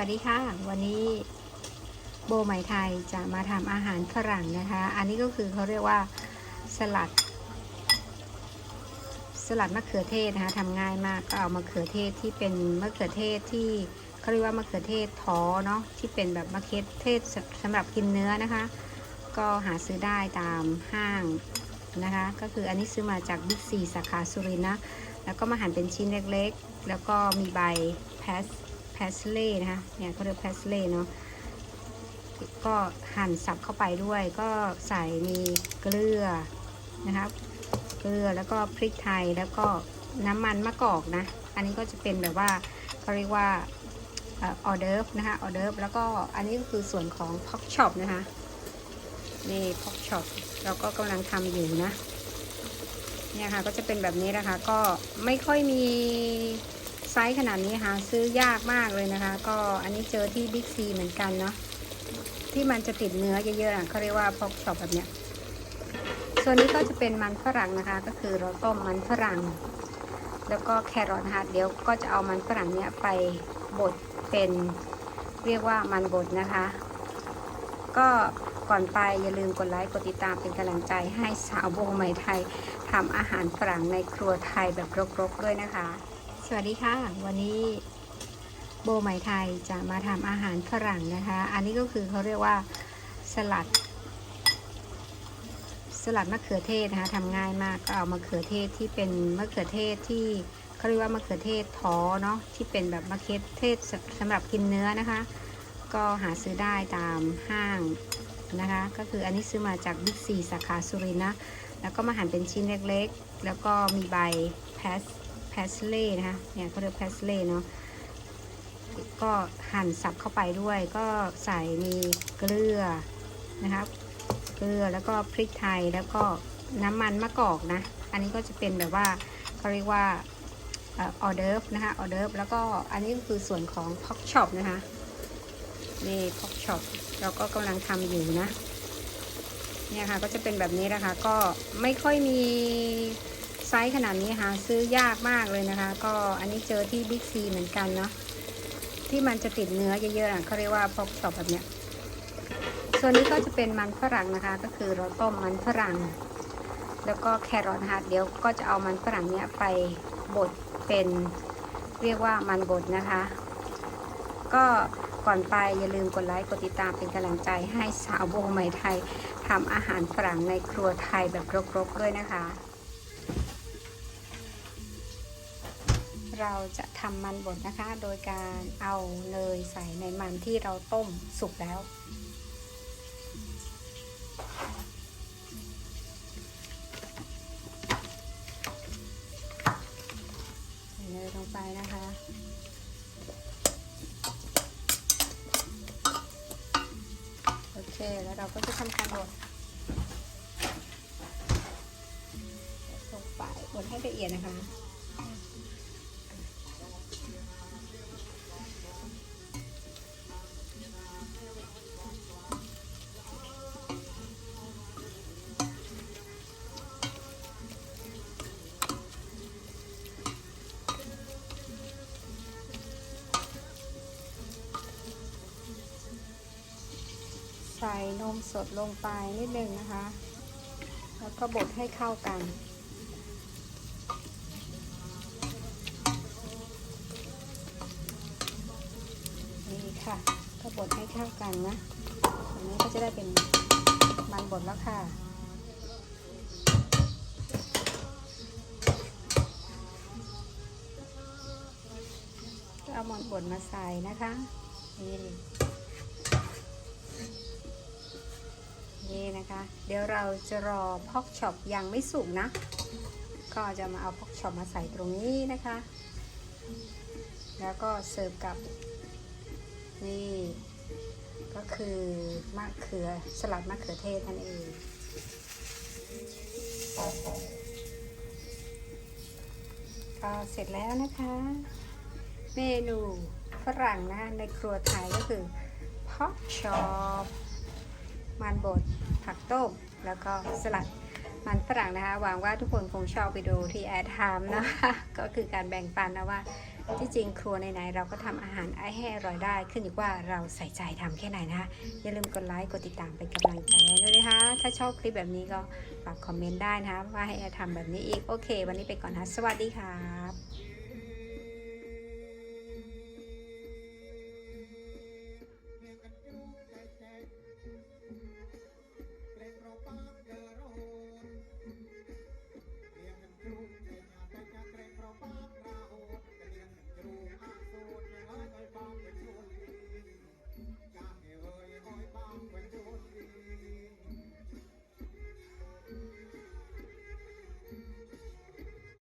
วัสดีค่ะ วันนี้โบไหมไทยจะมาทำอาหารฝรั่งนะคะ อันนี้ก็คือเขาเรียกว่าสลัด สลัดมะเขือเทศนะคะทำง่ายมากก็เอามะเขือเทศที่เป็นมะเขือเทศที่เขาเรียกว่ามะเขือเทศท้อเนาะที่เป็นแบบมะเขือเทศสสำหรับกินเนื้อนะคะ ก็หาซื้อได้ตามห้างนะคะ ก็คืออันนี้ซื้อมาจากบิ๊กซีสาขาสุรินทร์นะแล้วก็มาหั่นเป็นชิ้นเล็กๆ แล้วก็มีใบแพส แพสเล่นะคะเนี่ยเขาเรียกแพสเล่เนาะก็หั่นสับเข้าไปด้วย ก็ใส่มีเกลือนะครับ เกลือแล้วก็พริกไทยแล้วก็น้ำมันมะกอกนะ อันนี้ก็จะเป็นแบบว่าเขาเรียกว่าออเดิร์ฟนะคะออเดิร์ฟแล้วก็อันนี้ก็คือส่วนของพ็อกช็อปนะคะนี่พ็อกช็อปเราก็กำลังทำอยู่นะเนี่ยค่ะก็จะเป็นแบบนี้นะคะ ก็ไม่ค่อยมี ไซส์ขนาดนี้หาซื้อยากมากเลยนะคะ ก็อันนี้เจอที่บิ๊กซีเหมือนกันเนาะที่มันจะติดเนื้อเยอะๆเขาเรียกว่าพอกช็อปแบบเนี้ยส่วนนี้ก็จะเป็นมันฝรั่งนะคะ ก็คือเราต้มมันฝรั่ง แล้วก็แครอทนะคะเดี๋ยวก็จะเอามันฝรั่งเนี้ยไปบดเป็นเรียกว่ามันบดนะคะ ก็ก่อนไปอย่าลืมกดไลค์กดติดตามเป็นกำลังใจให้สาววงใหม่ไทยทำอาหารฝรั่งในครัวไทยแบบรกๆด้วยนะคะ สวัสดีค่ะ วันนี้โบใหม่ไทยจะมาทำอาหารฝรั่งนะคะ อันนี้ก็คือเขาเรียกว่าสลัด สลัดมะเขือเทศนะคะทำง่ายมากก็เอามะเขือเทศที่เป็นมะเขือเทศที่เขาเรียกว่ามะเขือเทศท้อเนาะที่เป็นแบบมะเขือเทศสำหรับกินเนื้อนะคะ ก็หาซื้อได้ตามห้างนะคะ ก็คืออันนี้ซื้อมาจากบิ๊กซีสาขาสุรินทร์นะแล้วก็มาหั่นเป็นชิ้นเล็กๆ แล้วก็มีใบแพส พสเล่นะคะเนี่ยเขาเรียกแพสเล่เนาะก็หั่นสับเข้าไปด้วย ก็ใส่มีเกลือนะครับเกลือแล้วก็พริกไทยแล้วก็น้ำมันมะกอกนะ อันนี้ก็จะเป็นแบบว่าเขาเรียกว่าออเดิร์ฟนะคะออเดิร์ฟแล้วก็อันนี้ก็คือส่วนของพ็อกช็อปนะคะนี่พ็อกช็อปเราก็กำลังทำอยู่นะเนี่ยค่ะก็จะเป็นแบบนี้นะคะก็ไม่ค่อยมี ไซส์ขนาดนี้หาซื้อยากมากเลยนะคะ ก็อันนี้เจอที่บิ๊กซีเหมือนกันเนาะที่มันจะติดเนื้อเยอะๆอะเขาเรียกว่าพอกช็อปแบบเนี้ยส่วนนี้ก็จะเป็นมันฝรั่งนะคะ ก็คือเราต้มมันฝรั่ง แล้วก็แครอทนะคะเดี๋ยวก็จะเอามันฝรั่งเนี้ยไปบดเป็นเรียกว่ามันบดนะคะ ก็ก่อนไปอย่าลืมกดไลค์กดติดตามเป็นกำลังใจให้สาวโบใหม่ไทยทำอาหารฝรั่งในครัวไทยแบบรกๆด้วยนะคะ เราจะทำมันบดนะคะ โดยการเอาเนยใส่ในมันที่เราต้มสุกแล้วใส่เนยลงไปนะคะโอเคแล้วเราก็จะทำการบดลงไปบดให้ละเอียดนะคะ ส่นมสดลงไปนิดนึงนะคะ แล้วก็บดให้เข้ากันนี่ค่ะก็บดให้เข้ากันนะอันนี้ก็จะได้เป็นมันบดแล้วค่ะก็เอามันบดมาใส่นะคะนี่ นี่นะคะ เดี๋ยวเราจะรอพอกช็อปยังไม่สุกนะ ก็จะมาเอาพอกช็อปมาใส่ตรงนี้นะคะ แล้วก็เสิร์ฟกับนี่ก็คือมะเขือสลัดมะเขือเทศนั่นเอง ก็เสร็จแล้วนะคะ เมนูฝรั่งนะในครัวไทยก็คือพอกช็อป มันบด ผักต้ม แล้วก็สลัดมันฝรั่งนะคะ หวังว่าทุกคนคงชอบวิดีโอที่แอดทำนะคะ ก็คือการแบ่งปันนะว่า ที่จริงครัวไหนๆเราก็ทำอาหารให้อร่อยได้ ขึ้นอยู่ว่าเราใส่ใจทำแค่ไหนนะคะ อย่าลืมกดไลค์ กดติดตามเป็นกำลังใจด้วยนะคะ ถ้าชอบคลิปแบบนี้ก็ฝากคอมเมนต์ได้นะคะว่าให้แอร์ทำแบบนี้อีก โอเค วันนี้ไปก่อนนะ สวัสดีครับ